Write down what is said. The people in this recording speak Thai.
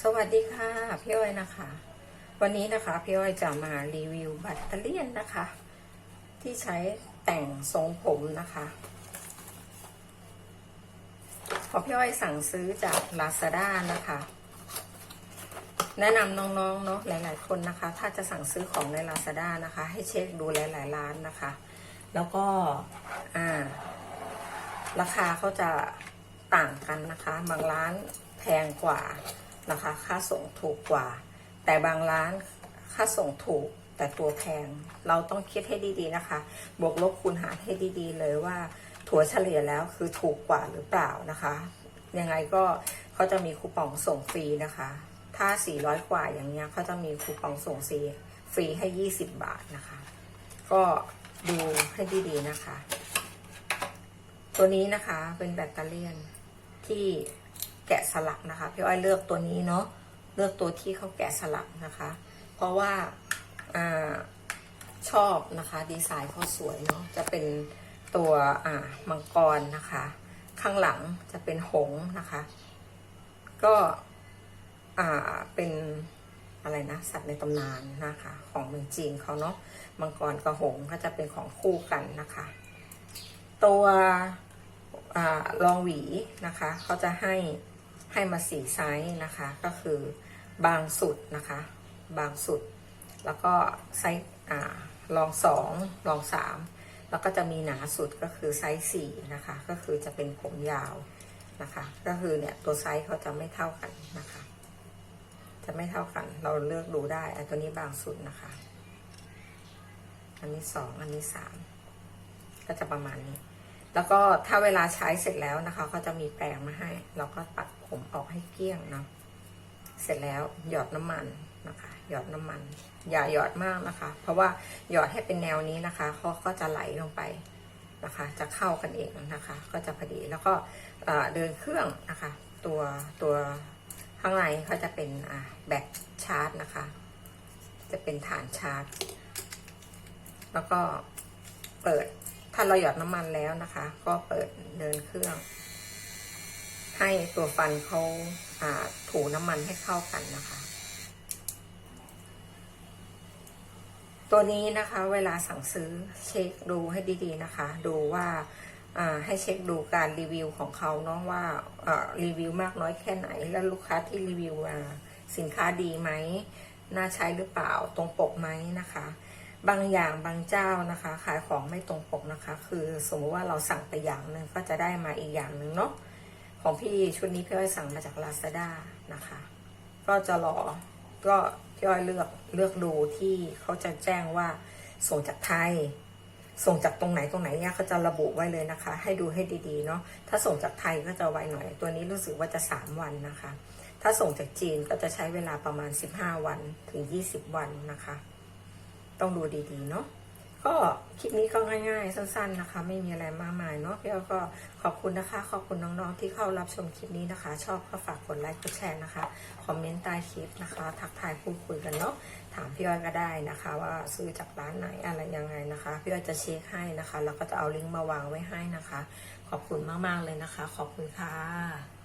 สวัสดีค่ะพี่อ้อยนะคะ วันนี้นะคะพี่อ้อยจะมารีวิวแบตเตอรี่ยนนะคะ ที่ใช้แต่งทรงผมนะคะพอพี่อ้อยสั่งซื้อจาก Lazada นะคะ แนะนำน้องๆเนาะหลายๆคนนะคะ ถ้าจะสั่งซื้อของใน Lazada นะคะ ให้เช็คดูหลายๆร้านนะคะ แล้วก็อ่าราคาเขาจะต่างกันนะคะ บางร้านแพงกว่า นะคะ ค่าส่งถูกกว่า แต่บางร้านค่าส่งถูกแต่ตัวแพง เราต้องคิดให้ดีๆนะคะ บวกลบคูณหารให้ดีๆ เลยว่าถั่วเฉลี่ยแล้วคือถูกกว่าหรือเปล่านะคะ ยังไงก็เขาจะมีคูปองส่งฟรีนะคะ ถ้า 400 กว่าอย่างเงี้ยเขาจะมีคูปองส่งฟรีฟรีให้ 20 บาทนะคะ ก็ดูให้ดีๆนะคะ ตัวนี้นะคะเป็นแบตเตอรี่ที่ แกะสลักนะคะ พี่อ้อยเลือกตัวนี้เนาะเลือกตัวที่เขาแกะสลักนะคะ เพราะว่าอาชอบนะคะ ดีไซน์เขาสวยเนาะจะเป็นตัวอ่ามังกรนะคะ ข้างหลังจะเป็นหงนะคะ ก็อ่าเป็นอะไรนะสัตว์ในตำนานนะคะ ของเมืองจีนเขาเนาะมังกรกับหงก็จะเป็นของคู่กันนะคะ ตัวอลองหวีนะคะเขาจะให้ ให้มาสี่ไซส์นะคะ ก็คือบางสุดนะคะ บางสุด แล้วก็ไซส์อ่าลองสองลองสามแล้วก็จะมีหนาสุดก็คือไซส์สี่นะคะ ก็คือจะเป็นผมยาวนะคะ ก็คือเนี่ยตัวไซส์เขาจะไม่เท่ากันนะคะ จะไม่เท่ากัน เราเลือกดูได้อันตัวนี้บางสุดนะคะ อันนี้สองอันนี้สามก็จะประมาณนี้ แล้วก็ถ้าเวลาใช้เสร็จแล้วนะคะเขาจะมีแปรงมาให้ เราก็ปัดผมออกให้เกลี้ยงเนาะเสร็จแล้วหยอดน้ำมันนะคะ หยอดน้ำมัน อย่าหยอดมากนะคะ เพราะว่าหยอดให้เป็นแนวนี้นะคะเขาก็จะไหลลงไปนะคะ จะเข้ากันเองนะคะ ก็จะพอดีแล้วก็เดินเครื่องนะคะ ตัวตัวข้างในเขาจะเป็นแบตชาร์จนะคะ จะเป็นฐานชาร์จ แล้วก็เปิด ถ้าเราหยอดน้ำมันแล้วนะคะ ก็เปิดเดินเครื่อง ให้ตัวฟันเขาาถูน้ำมันให้เข้ากันนะคะ ตัวนี้นะคะ เวลาสั่งซื้อเช็คดูให้ดีๆนะคะ ดูว่าาให้เช็คดูการรีวิวของเขาเนาะว่าารีวิวมากน้อยแค่ไหน แล้วลูกค้าที่รีวิวสินค้าดีไหมน่าใช้หรือเปล่าตรงปกไหมนะคะ บางอย่างบางเจ้านะคะ ขายของไม่ตรงปกนะคะ คือสมมติว่าเราสั่งไปอย่างหนึ่งก็จะได้มาอีกอย่างหนึ่งเนาะของพี่ชุดนี้พี่อ้อยสั่งมาจาก Lazada นะคะ ก็จะรอก็พี่อ้อยเลือกเลือกดูที่เขาจะแจ้งว่าส่งจากไทย ส่งจากตรงไหนตรงไหนเนี่ยเขาจะระบุไว้เลยนะคะ ให้ดูให้ดีๆเนาะถ้าส่งจากไทยก็จะไวหน่อย ตัวนี้รู้สึกว่าจะ 3 วันนะคะ ถ้าส่งจากจีนก็จะใช้เวลาประมาณ 15 วันถึง 20 วันนะคะ ต้องดูดีๆเนาะก็คลิปนี้ก็ง่ายๆ สั้นๆนะคะ ไม่มีอะไรมากมายเนาะพี่อ้อยก็ขอบคุณนะคะ ขอบคุณน้องๆที่เข้ารับชมคลิปนี้นะคะ ชอบก็ฝากกดไลค์กดแชร์นะคะ คอมเมนต์ใต้คลิปนะคะ ทักทายพูดคุยกันเนาะถามพี่อ้อยก็ได้นะคะ ว่าซื้อจากร้านไหนอะไรยังไงนะคะ พี่อ้อยจะเช็คให้นะคะ แล้วก็จะเอาลิงก์มาวางไว้ให้นะคะ ขอบคุณมากๆเลยนะคะ ขอบคุณค่ะ